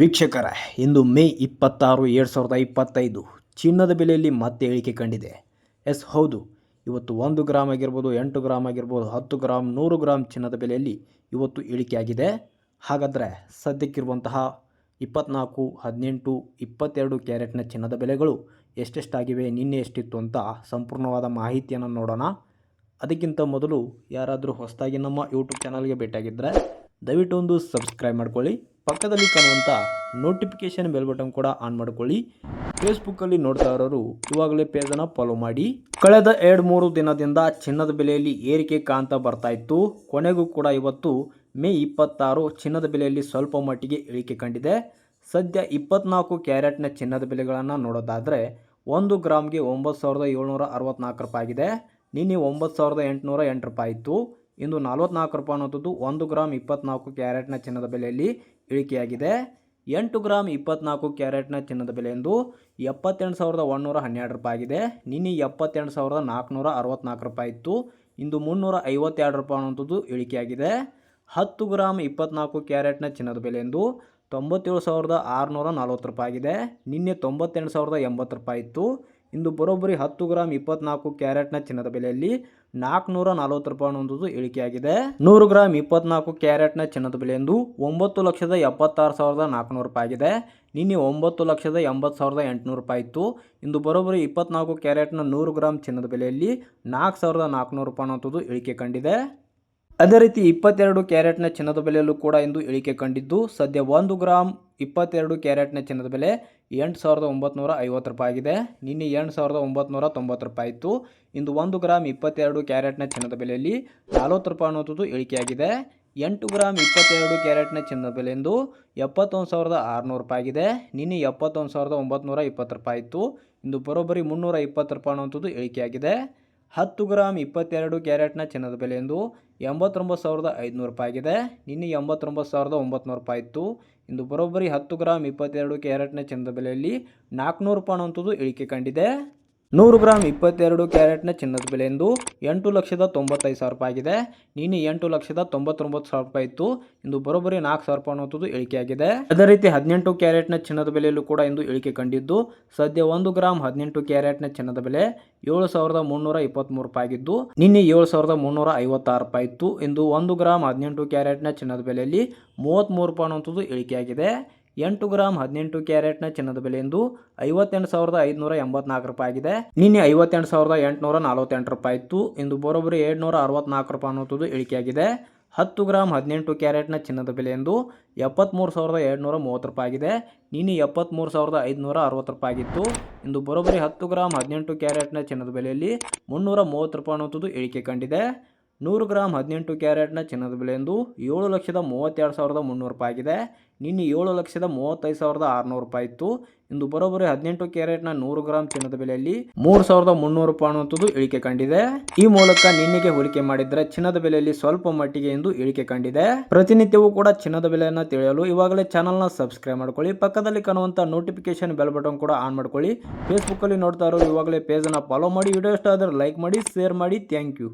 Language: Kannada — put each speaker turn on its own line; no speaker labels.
ವೀಕ್ಷಕರ, ಇಂದು ಮೇ ಇಪ್ಪತ್ತಾರು, ಎರಡು ಸಾವಿರದ ಇಪ್ಪತ್ತೈದು. ಚಿನ್ನದ ಬೆಲೆಯಲ್ಲಿ ಮತ್ತೆ ಇಳಿಕೆ ಕಂಡಿದೆ. ಎಸ್, ಹೌದು. ಇವತ್ತು ಒಂದು ಗ್ರಾಮ್ ಆಗಿರ್ಬೋದು, ಎಂಟು ಗ್ರಾಮ್ ಆಗಿರ್ಬೋದು, ಹತ್ತು ಗ್ರಾಮ್ ನೂರು ಗ್ರಾಮ್ ಚಿನ್ನದ ಬೆಲೆಯಲ್ಲಿ ಇವತ್ತು ಇಳಿಕೆಯಾಗಿದೆ ಹಾಗಾದರೆ ಸದ್ಯಕ್ಕಿರುವಂತಹ ಇಪ್ಪತ್ನಾಲ್ಕು, ಹದಿನೆಂಟು, ಇಪ್ಪತ್ತೆರಡು ಕ್ಯಾರೆಟ್ನ ಚಿನ್ನದ ಬೆಲೆಗಳು ಎಷ್ಟೆಷ್ಟಾಗಿವೆ, ನಿನ್ನೆ ಎಷ್ಟಿತ್ತು ಅಂತ ಸಂಪೂರ್ಣವಾದ ಮಾಹಿತಿಯನ್ನು ನೋಡೋಣ. ಅದಕ್ಕಿಂತ ಮೊದಲು ಯಾರಾದರೂ ಹೊಸದಾಗಿ ನಮ್ಮ ಯೂಟ್ಯೂಬ್ ಚಾನಲ್ಗೆ ಭೇಟಿಯಾಗಿದ್ದರೆ ದಯವಿಟ್ಟು ಒಂದು ಸಬ್ಸ್ಕ್ರೈಬ್ ಮಾಡ್ಕೊಳ್ಳಿ. ಪಕ್ಕದಲ್ಲಿ ಕಾಣುವಂಥ ನೋಟಿಫಿಕೇಷನ್ ಬೆಲ್ ಬಟನ್ ಕೂಡ ಆನ್ ಮಾಡ್ಕೊಳ್ಳಿ. ಫೇಸ್ಬುಕ್ಕಲ್ಲಿ ನೋಡ್ತಾ ಇರೋರು ಇವಾಗಲೇ ಪೇಜನ್ನು ಫಾಲೋ ಮಾಡಿ. ಕಳೆದ ಎರಡು, ಮೂರು ದಿನದಿಂದ ಚಿನ್ನದ ಬೆಲೆಯಲ್ಲಿ ಏರಿಕೆ ಕಾಣ್ತಾ ಬರ್ತಾ ಇತ್ತು. ಕೊನೆಗೂ ಕೂಡ ಇವತ್ತು ಮೇ ಇಪ್ಪತ್ತಾರು ಚಿನ್ನದ ಬೆಲೆಯಲ್ಲಿ ಸ್ವಲ್ಪ ಮಟ್ಟಿಗೆ ಇಳಿಕೆ ಕಂಡಿದೆ. ಸದ್ಯ ಇಪ್ಪತ್ನಾಲ್ಕು ಕ್ಯಾರೆಟ್ನ ಚಿನ್ನದ ಬೆಲೆಗಳನ್ನು ನೋಡೋದಾದರೆ ಒಂದು ಗ್ರಾಮ್ಗೆ ಒಂಬತ್ತು ಸಾವಿರದ ಏಳ್ನೂರ ಅರವತ್ನಾಲ್ಕು ರೂಪಾಯಿ ಆಗಿದೆ. ನಿನ್ನೆ ಒಂಬತ್ತು ಸಾವಿರದ ಎಂಟುನೂರ ಎಂಟು ರೂಪಾಯಿ ಇತ್ತು. ಇಂದು ನಲವತ್ನಾಲ್ಕು ರೂಪಾಯಿ ಅನ್ನೋದು ಒಂದು ಗ್ರಾಮ್ ಇಪ್ಪತ್ನಾಲ್ಕು ಕ್ಯಾರೆಟ್ನ ಚಿನ್ನದ ಬೆಲೆಯಲ್ಲಿ ಇಳಿಕೆಯಾಗಿದೆ. ಎಂಟು ಗ್ರಾಮ್ ಇಪ್ಪತ್ನಾಲ್ಕು ಕ್ಯಾರೆಟ್ನ ಚಿನ್ನದ ಬೆಲೆ ಎಂದು ಎಪ್ಪತ್ತೆಂಟು ಸಾವಿರದ ಒಂದುನೂರ ಹನ್ನೆರಡು ರೂಪಾಯಿ ಆಗಿದೆ ನಿನ್ನೆ ಎಪ್ಪತ್ತೆಂಟು ಸಾವಿರದ ನಾಲ್ಕುನೂರ ಅರವತ್ನಾಲ್ಕು ರೂಪಾಯಿ ಇತ್ತು. ಇಂದು ಮುನ್ನೂರ ಐವತ್ತೆರಡು ರೂಪಾಯಿ ಅನ್ನುವಂಥದ್ದು ಇಳಿಕೆಯಾಗಿದೆ. ಹತ್ತು ಗ್ರಾಮ್ ಇಪ್ಪತ್ನಾಲ್ಕು ಕ್ಯಾರೆಟ್ನ ಚಿನ್ನದ ಬೆಲೆ ಎಂದು ತೊಂಬತ್ತೇಳು ಸಾವಿರದ ಆರುನೂರ ನಲ್ವತ್ತು ರೂಪಾಯಿ ಆಗಿದೆ ನಿನ್ನೆ ತೊಂಬತ್ತೆಂಟು ಸಾವಿರದ ಎಂಬತ್ತು ರೂಪಾಯಿ ಇತ್ತು. ಇಂದು ಬರೋಬ್ಬರಿ ಹತ್ತು ಗ್ರಾಮ್ ಇಪ್ಪತ್ನಾಲ್ಕು ಕ್ಯಾರೆಟ್ನ ಚಿನ್ನದ ಬೆಲೆಯಲ್ಲಿ ನಾಲ್ಕುನೂರ ನಲವತ್ತು ರೂಪಾಯಿ ಅನ್ನೋದು ಇಳಿಕೆಯಾಗಿದೆ ನೂರು ಗ್ರಾಮ್ ಇಪ್ಪತ್ನಾಲ್ಕು ಕ್ಯಾರೆಟ್ನ ಚಿನ್ನದ ಬೆಲೆ ಎಂದು ಒಂಬತ್ತು ಲಕ್ಷದ ಎಪ್ಪತ್ತಾರು ಸಾವಿರದ ನಾಲ್ಕುನೂರು ರೂಪಾಯಿ ಆಗಿದೆ. ನಿನ್ನೆ ಒಂಬತ್ತು ಲಕ್ಷದ ಎಂಬತ್ತು ಸಾವಿರದ ಎಂಟುನೂರು ರೂಪಾಯಿ ಇತ್ತು. ಇಂದು ಬರೋಬ್ಬರಿ ಇಪ್ಪತ್ನಾಲ್ಕು ಕ್ಯಾರೆಟ್ನ ನೂರು ಗ್ರಾಮ್ ಚಿನ್ನದ ಬೆಲೆಯಲ್ಲಿ ನಾಲ್ಕು ಸಾವಿರದ ನಾಲ್ಕುನೂರು ರೂಪಾಯಿ ಅನ್ನೋದು ಇಳಿಕೆ ಕಂಡಿದೆ. ಅದೇ ರೀತಿ ಇಪ್ಪತ್ತೆರಡು ಕ್ಯಾರೆಟ್ನ ಚಿನ್ನದ ಬೆಲೆಯಲ್ಲೂ ಕೂಡ ಇಂದು ಇಳಿಕೆ ಕಂಡಿದ್ದು. ಸದ್ಯ ಒಂದು ಗ್ರಾಮ್ ಇಪ್ಪತ್ತೆರಡು ಕ್ಯಾರೆಟ್ನ ಚಿನ್ನದ ಬೆಲೆ ಎಂಟು ಸಾವಿರದ ಒಂಬತ್ನೂರ ಐವತ್ತು ರೂಪಾಯಿ ಆಗಿದೆ. ನಿನ್ನೆ ಎಂಟು ಸಾವಿರದ ಒಂಬತ್ನೂರ ತೊಂಬತ್ತು ರೂಪಾಯಿ ಇತ್ತು ಇಂದು ಒಂದು ಗ್ರಾಮ್ ಇಪ್ಪತ್ತೆರಡು ಕ್ಯಾರೆಟ್ನ ಚಿನ್ನದ ಬೆಲೆಯಲ್ಲಿ ನಲವತ್ತು ರೂಪಾಯಿ ಅನ್ನೋದು ಇಳಿಕೆಯಾಗಿದೆ. ಎಂಟು ಗ್ರಾಮ್ ಇಪ್ಪತ್ತೆರಡು ಕ್ಯಾರೆಟ್ನ ಚಿನ್ನದ ಬೆಲೆ ಎಂದು ಎಪ್ಪತ್ತೊಂದು ಸಾವಿರದ ಆರುನೂರು ರೂಪಾಯಿ ಆಗಿದೆ. ನಿನ್ನೆ ಎಪ್ಪತ್ತೊಂದು ಸಾವಿರದ ಒಂಬತ್ನೂರ ಇಪ್ಪತ್ತು ರೂಪಾಯಿ ಇತ್ತು ಇಂದು ಬರೋಬ್ಬರಿ ಮುನ್ನೂರ ಇಪ್ಪತ್ತು ರೂಪಾಯಿ ಅನ್ನೋಂಥದ್ದು ಇಳಿಕೆಯಾಗಿದೆ. ಹತ್ತು ಗ್ರಾಮ್ ಇಪ್ಪತ್ತೆರಡು ಕ್ಯಾರೆಟ್ನ ಚಿನ್ನದ ಬೆಲೆ ಎಂದು ಎಂಬತ್ತೊಂಬತ್ತು ಸಾವಿರದ ಐದುನೂರು ರೂಪಾಯಿ ಆಗಿದೆ ನಿನ್ನೆ ಎಂಬತ್ತೊಂಬತ್ತು ಸಾವಿರದ ಒಂಬತ್ನೂರು ರೂಪಾಯಿ ಇತ್ತು. ಇಂದು ಬರೋಬ್ಬರಿ ಹತ್ತು ಗ್ರಾಮ್ ಇಪ್ಪತ್ತೆರಡು ಕ್ಯಾರೆಟ್ನ ಚಿನ್ನದ ಬೆಲೆಯಲ್ಲಿ ನಾಲ್ಕುನೂರು ರೂಪಾಯಿ ಅನ್ನುವಂಥದ್ದು ಇಳಿಕೆ ಕಂಡಿದೆ. ನೂರು ಗ್ರಾಮ್ ಇಪ್ಪತ್ತೆರಡು ಕ್ಯಾರೆಟ್ನ ಚಿನ್ನದ ಬೆಲೆ ಎಂದು ಎಂಟು ಲಕ್ಷದ ತೊಂಬತ್ತೈದು ಸಾವಿರ ರೂಪಾಯಿ ಆಗಿದೆ. ನಿನ್ನೆ ಎಂಟು ಲಕ್ಷದ ತೊಂಬತ್ತೊಂಬತ್ತು ಸಾವಿರ ರೂಪಾಯಿ ಇತ್ತು. ಇಂದು ಬರೋಬ್ಬರಿ ನಾಲ್ಕು ಸಾವಿರ ರೂಪಾಯಿ ಅನ್ನೋದು ಇಳಿಕೆಯಾಗಿದೆ ಅದೇ ರೀತಿ ಹದಿನೆಂಟು ಕ್ಯಾರೆಟ್ನ ಚಿನ್ನದ ಬೆಲೆಯಲ್ಲೂ ಕೂಡ ಇಂದು ಇಳಿಕೆ ಕಂಡಿದ್ದು. ಸದ್ಯ ಒಂದು ಗ್ರಾಮ್ ಹದಿನೆಂಟು ಕ್ಯಾರೆಟ್ನ ಚಿನ್ನದ ಬೆಲೆ ಏಳು ಸಾವಿರದ ಮುನ್ನೂರ ಇಪ್ಪತ್ತ್ಮೂರು ರೂಪಾಯಿ ಆಗಿದ್ದು, ನಿನ್ನೆ ಏಳು ಸಾವಿರದ ಮುನ್ನೂರ ಐವತ್ತಾರು ರೂಪಾಯಿ ಇತ್ತು. ಇಂದು ಒಂದು ಗ್ರಾಮ್ ಹದಿನೆಂಟು ಕ್ಯಾರೆಟ್ನ ಚಿನ್ನದ ಬೆಲೆಯಲ್ಲಿ ಮೂವತ್ತ್ಮೂರು ರೂಪಾಯಿ ಅನ್ನುವಂಥದ್ದು ಇಳಿಕೆಯಾಗಿದೆ ಎಂಟು ಗ್ರಾಮ್ ಹದಿನೆಂಟು ಕ್ಯಾರೆಟ್ನ ಚಿನ್ನದ ಬೆಲೆ ಎಂದು ಐವತ್ತೆಂಟು ಸಾವಿರದ ಐದುನೂರ ಎಂಬತ್ನಾಲ್ಕು ರೂಪಾಯಿ ಆಗಿದೆ ನಿನ್ನೆ ಐವತ್ತೆಂಟು ಸಾವಿರದ ಎಂಟುನೂರ ನಲವತ್ತೆಂಟು ರೂಪಾಯಿ ಇತ್ತು. ಇಂದು ಬರೋಬ್ಬರಿ ಏಳ್ನೂರ ಅರವತ್ನಾಲ್ಕು ರೂಪಾಯಿ ಅನ್ನೋದು ಇಳಿಕೆಯಾಗಿದೆ. ಹತ್ತು ಗ್ರಾಮ್ ಹದಿನೆಂಟು ಕ್ಯಾರೆಟ್ನ ಚಿನ್ನದ ಬೆಲೆ ಎಂದು ಎಪ್ಪತ್ತ್ಮೂರು ಸಾವಿರದ ಏಳ್ನೂರ ಮೂವತ್ತು ರೂಪಾಯಿ ಆಗಿದೆ ನಿನ್ನೆ ಎಪ್ಪತ್ತ್ಮೂರು ಸಾವಿರದ ಐದುನೂರ ಅರವತ್ತು ರೂಪಾಯಿ ಆಗಿತ್ತು ಇಂದು ಬರೋಬ್ಬರಿ ಹತ್ತು ಗ್ರಾಮ್ ಹದಿನೆಂಟು ಕ್ಯಾರೆಟ್ನ ಚಿನ್ನದ ಬೆಲೆಯಲ್ಲಿ ಮುನ್ನೂರ ಮೂವತ್ತು ರೂಪಾಯಿ ಅನ್ನೋದು ಇಳಿಕೆ ಕಂಡಿದೆ. ನೂರು ಗ್ರಾಮ್ ಹದಿನೆಂಟು ಕ್ಯಾರೆಟ್ನ ಚಿನ್ನದ ಬೆಲೆ ಎಂದು ಏಳು ಲಕ್ಷದ ಮೂವತ್ತೆರಡು ಸಾವಿರದ ಮುನ್ನೂರು ರೂಪಾಯಿ ಆಗಿದೆ. ನಿನ್ನೆ ಏಳು ಲಕ್ಷದ ಮೂವತ್ತೈದು ಸಾವಿರದ ಆರುನೂರು ರೂಪಾಯಿ ಇತ್ತು. ಇಂದು ಬರೋಬ್ಬರಿ ಹದಿನೆಂಟು ಕ್ಯಾರೆಟ್ನ ನೂರು ಗ್ರಾಮ್ ಚಿನ್ನದ ಬೆಲೆಯಲ್ಲಿ ಮೂರು ಸಾವಿರದ ಮುನ್ನೂರು ರೂಪಾಯಿ ಅನ್ನುವಂಥದ್ದು ಇಳಿಕೆ ಕಂಡಿದೆ. ಈ ಮೂಲಕ ನಿನ್ನೆಗೆ ಹೋಲಿಕೆ ಮಾಡಿದರೆ ಚಿನ್ನದ ಬೆಲೆಯಲ್ಲಿ ಸ್ವಲ್ಪ ಮಟ್ಟಿಗೆ ಎಂದು ಇಳಿಕೆ ಕಂಡಿದೆ. ಪ್ರತಿನಿತ್ಯವೂ ಕೂಡ ಚಿನ್ನದ ಬೆಲೆಯನ್ನು ತಿಳಿಯಲು ಇವಾಗಲೇ ಚಾನಲ್ನ ಸಬ್ಸ್ಕ್ರೈಬ್ ಮಾಡ್ಕೊಳ್ಳಿ. ಪಕ್ಕದಲ್ಲಿ ಕಾಣುವಂಥ ನೋಟಿಫಿಕೇಶನ್ ಬೆಲ್ ಬಟನ್ ಕೂಡ ಆನ್ ಮಾಡ್ಕೊಳ್ಳಿ. ಫೇಸ್ಬುಕ್ಕಲ್ಲಿ ನೋಡ್ತಾ ಇರೋರು ಇವಾಗಲೇ ಪೇಜನ್ನು ಫಾಲೋ ಮಾಡಿ. ವಿಡಿಯೋ ಇಷ್ಟ ಆದರೆ ಲೈಕ್ ಮಾಡಿ ಶೇರ್ ಮಾಡಿ. Thank you